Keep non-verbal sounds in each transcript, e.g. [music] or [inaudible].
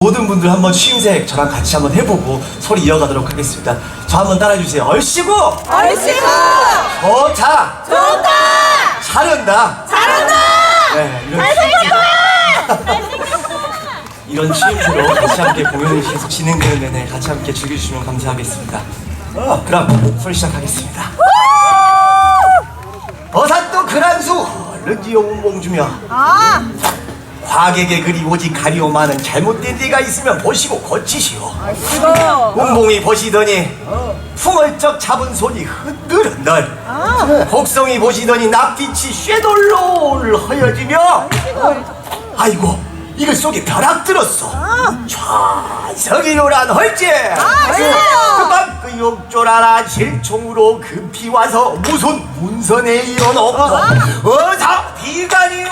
모든 분들 한번 취임색 저랑 같이 한번 해보고 소리 이어가도록 하겠습니다. 저 한번 따라해주세요. 얼씨구! 얼씨구 좋다! 좋다 잘한다! 잘한다 네, 이런, 잘생겼다 [laughs] 이런 취임새로 같이 함께 공연이 계속 진행되는 내내 같이 함께 즐겨주시면 감사하겠습니다. 어, 그럼 소리 시작하겠습니다. 버삿도 그란수 르지오 운봉주며 아 과객의 글이 오직 가리오마는 잘못된 데가 있으면 보시고 고치시오. 얼씨구 운봉이 보시더니 풍얼쩍 잡은 손이 흔들흔들. 곡성이 보시더니 납빛이 쇠돌롤 허여지며 아이고 이글 속에 벼락 들었어 헐제. 얼씨구 그만 그 욕조라나 실총으로 급히 와서 무슨 문선에 일어놓고 어사 비가니요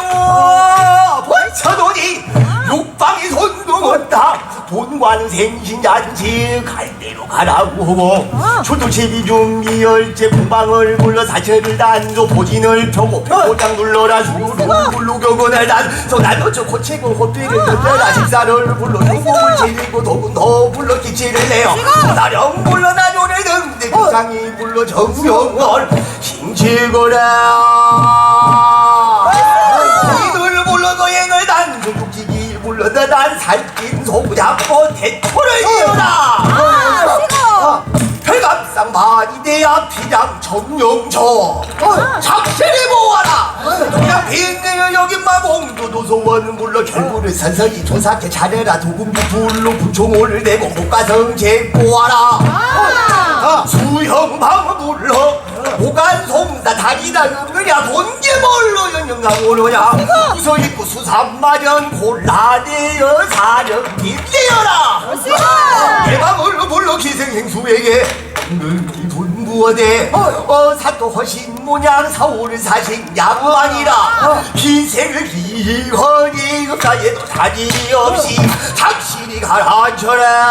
벌쳐도니 육방이 손동었다. 돈관 생신잔치 갈 대로 가라고. 초도제비 준비 열째 공방을 불러 사체를 단조 포진을 펴고 표장 눌러라 수루 불로 교건을 단. 소나노저 고체고 호뚜이를 뜯어라 식사를 불러 누구를 지리고 도군 더 불러 기치를 내어 나령 불러 나조를 등대 교장이 불러 정경을 힘치거라 난 살찐 소 잡고 대포를 이어라. 별갑상 바리대야 피장 정영조 작실히 모아라. 그냥 빈내여 여긴마 공도도 소원 불러 결부를 서서히 조사케 차려라. 도금부 불로 부총을 내고 목가성 제꼬아라 수형방 불러 오간 송사 다기다. 은느냐 돈게 뭘로 연영강 오느냐? 구서 있고 수산마련 곤란해여 사령 빗대어라! 대방을 불러 기생행수에게 돈 부어대. 어. 사또 허신 모양 사오를 사신 양반이라. 기생을 기허니 흡사에도 사지 없이 당신이 가라앉혀라.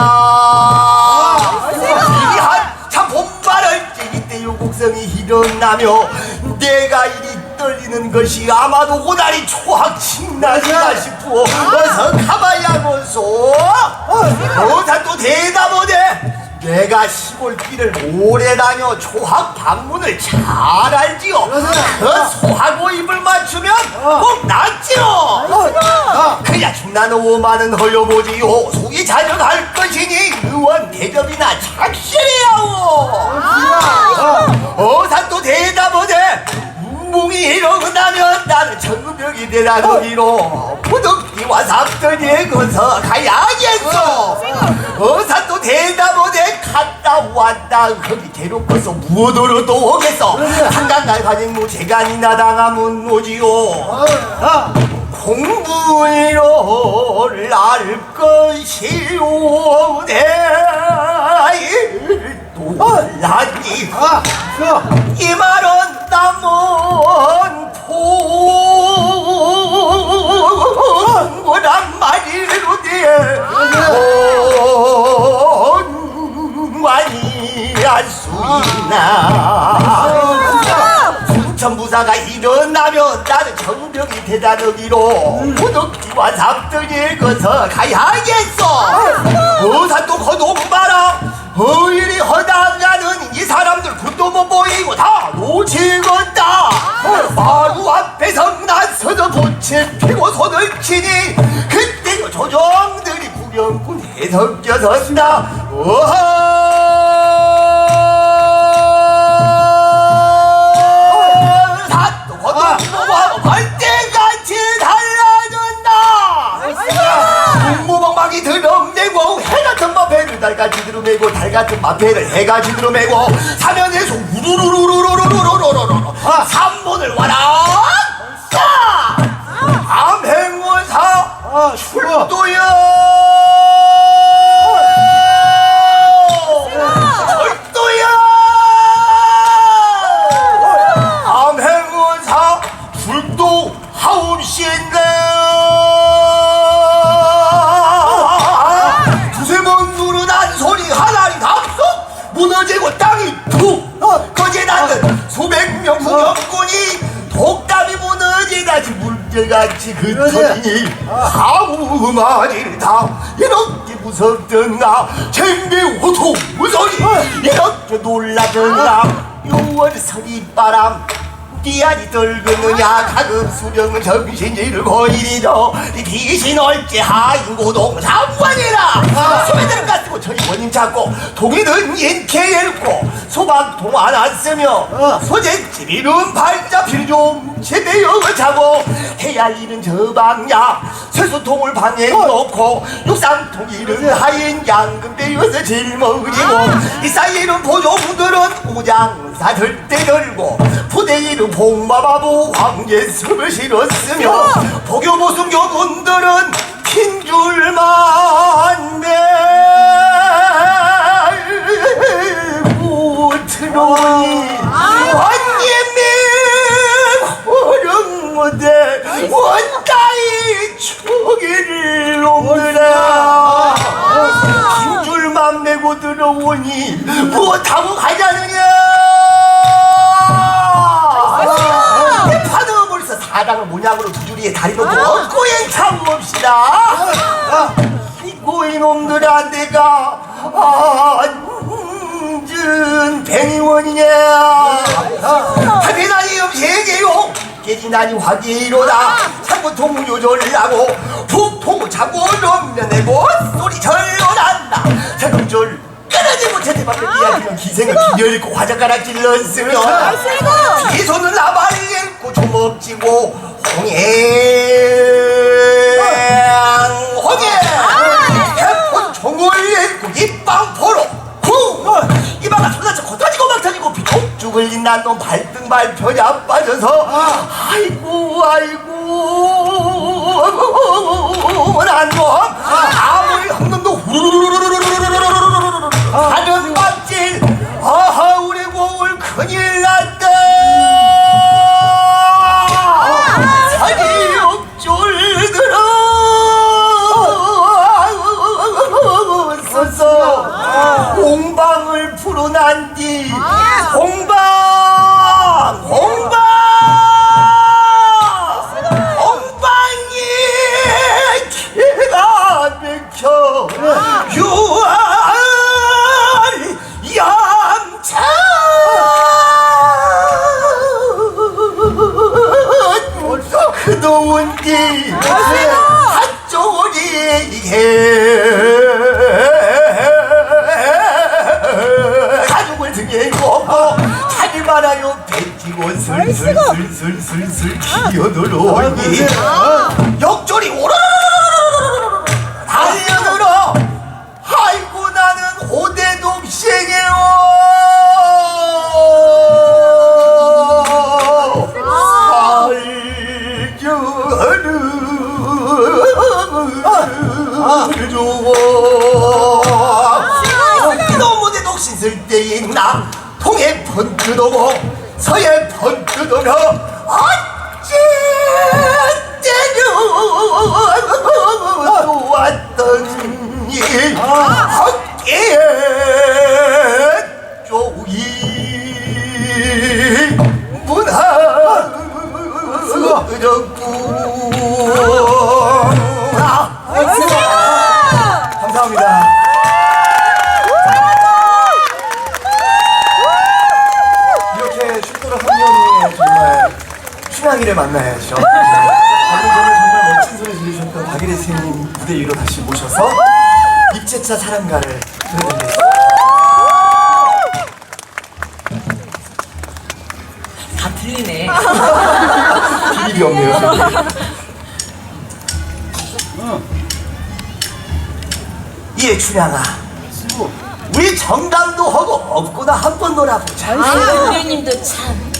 참 이때 요곡성이 일어나며 내가 이리 떨리는 것이 아마도 오다리 초학 친나시다 싶어. 어서 가봐야겠소. 어사 또 대답 못해 내가 시골 길을 오래 다녀 초학 방문을 잘 알지요. 그 소하고 입을 맞추면 꼭 낫지요. 그야 중나는 오만은 헐려보지요. 속이 자정할 것이니 의원 대접이나 착실해야오. 어사또 대답 못해 문봉이 일어나면 나는 정병이 되라더니로 부득이와 삽들이 거서 가야겠어 어사또 대답 왔다. 거기 데려고서 무엇으로 또 오겠어? 한강갈 가진 무재간이 나 당하면 오지요. 공부를 알 것이오네 또라니? 이 말은 남은 통보란 말이로되 있나? 순천부사가 일어나면 나는 정병이 되다르기로 부득이와 삽들이 거서 가야겠어 어사또 거동봐라. 어일이 허당가는 이 사람들 굿도 못 보이고 다 놓치겠다. 바로 앞에서 나서서 보채 피고 손을 치니 그때 조정들이 구경꾼 해석겨 선다. 어허 달같이 드럼내고 달 같은 마패를 해같이 드럼내고 사면에서 우르르르르르르르르르르 삼문을 와라 싸 암행원사 출도야 흩어지니 하우마지다. 이렇게 무섭던가. 쟁배 호통 무서니. 이렇게 놀라던가. 6월 서리바람 띠아리 떨겠느냐? 가급 수령은 정신이 잃고 이리도 귀신 얼지 하인 고동 사무관이라. 소매들은 가쓰고 저리 원인 찾고 동이는 인케 읽고 소박 동안 안 쓰며 소재집 이름 발자 필좀 제대여 자고 해야 할 일은 저 방야 세수통을 방에 육상통 이름 하인 양금 대여서 짊어지고 이 사이에는 보조부들은 우장사 들때 들고 부대 이름 봉바바보 황제습을 실었으며 보교보승 교군들은 핀 줄만 메고 들어오니 들어오니 무엇하고 가자느냐 파도 벌써 사랑을 모양으로 두 줄이에 다리 놓고 얻고엔 참읍시다. 이고 이놈들아 내가 앉은 뱅이원이냐? 하비나니 음세계요. 깨지나니 화기로다. 자꾸 통요절을 하고 푹푹 자고 넘겨내고 소리 절로 난다. 자금줄 깨달지 못했대 밖에 아, 이야기는 기생을 기려리고 화장가락 찔렀으며 기소는 나발이에 고조먹지고 홍해 아. 홍해. 해폰 종을 잃고 입방포로. 후! 이방아 쏟아져 거타지고 막타지고 비족죽을 인난 놈 발등 발표냐 빠져서 아. 아이고 아이고. 난놈 뭐, 아무리 한 놈도 후루루루루 막혀 유아리 양차 그동안 뒤 한쪽이 가죽을 등에 입고 자기 말아요 뱉기고 슬슬슬슬슬슬 기어들어오니 술 주고 기도 못해 녹신 쓸데 있나 통에 번트도고 서에 번트도며 어찌 때려 왔던 일 어깨 쪽이 문화 그저구 감사합니다 이렇게 한 명이 정말 춘향이를 만나야죠. 방금 전에 정말 멋진 소리 들으셨던 박일희 선생님 무대 위로 다시 모셔서 입체차 사랑가를 들려드리겠습니다. 다 들리네. 비밀이 없네요. 예, 춘향아. 우리 정담도 하고 없구나 한 번 놀아보자. 아유, 우리님도 참.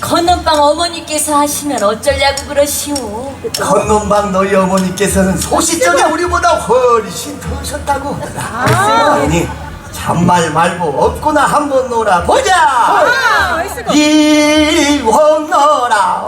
건넌방 어머니께서 하시면 어쩌려고 그러시오. 건넌방 너희 어머니께서는 소시적에 우리보다 훨씬 더셨다고 하더라. 아니 잔말 말고 없구나 한 번 놀아보자. 일홍 놀아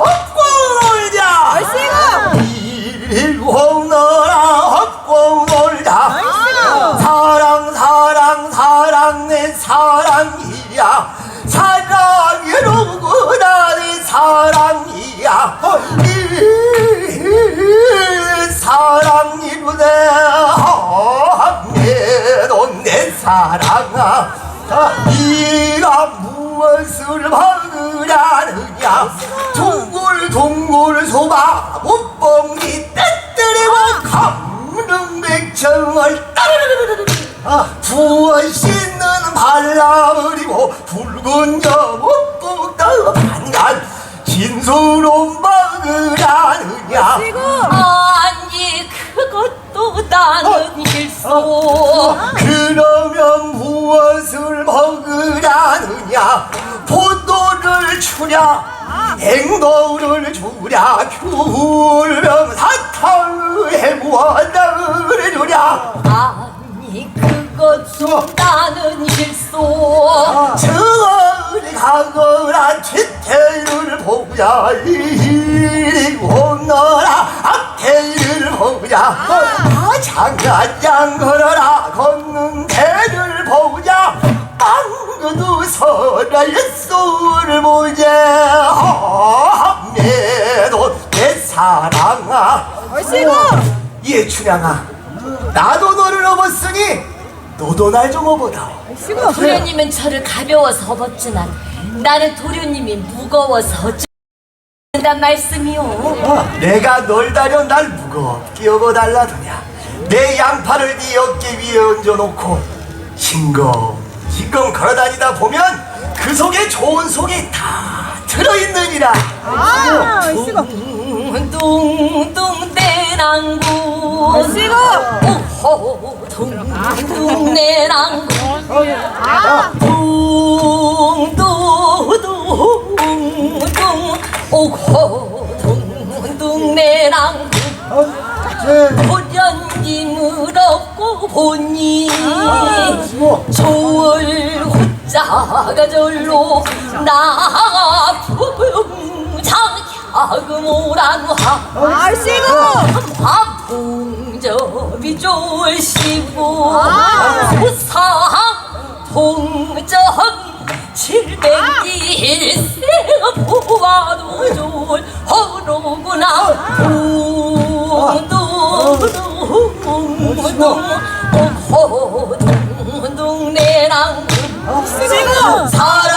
사랑아 자, 네가 무엇을 먹으라느냐. 둥글둥글 소바 못봉이 떼뜨리고 아, 부어 씻는 발라버리고 붉은 여목국 반간 진수로 먹으라느냐 나는 실소 그러면 무엇을 먹으라느냐? 포도를 주랴 앵도를 주랴 귤병 사탕을 해무원을 주랴. 아니 그것도 나는 실소 저리 가거라 뒤태를 보자. 이리 앞태를 보자. 아, 장가장 걸어라. 걷는 배를 보자. 빵그도 서라 옛소를 보자. 함매도 내 사랑아. 얼씨구! 예 춘향아. 나도 너를 업었으니 너도 날 좀 업어다 얼씨구! 도련님은 저를 가벼워서 업었지만 나는 도련님이 무거워서 어 쩌단 말씀이오. 어, 내가 널 다려 날 무겁게 업어달라더냐. 내 양팔을 네 어깨 위에 얹어놓고 싱검 싱검 걸어다니다 보면 그 속에 좋은 속이 다 들어있느니라. 아 얼씨구 둥둥 대랑구. 얼씨구 오호 둥둥 내랑구. 아. 둥둥 둥둥 오호 둥둥 내랑구 도련님을 얻고 보니 좋을 호자가 절로 나 풍장향모란 화. 얼씨구 화풍접이 좋으시고 아. 우상 풍접 칠백일세가 보아도 좋을 허로구나 내랑 얼씨구 사랑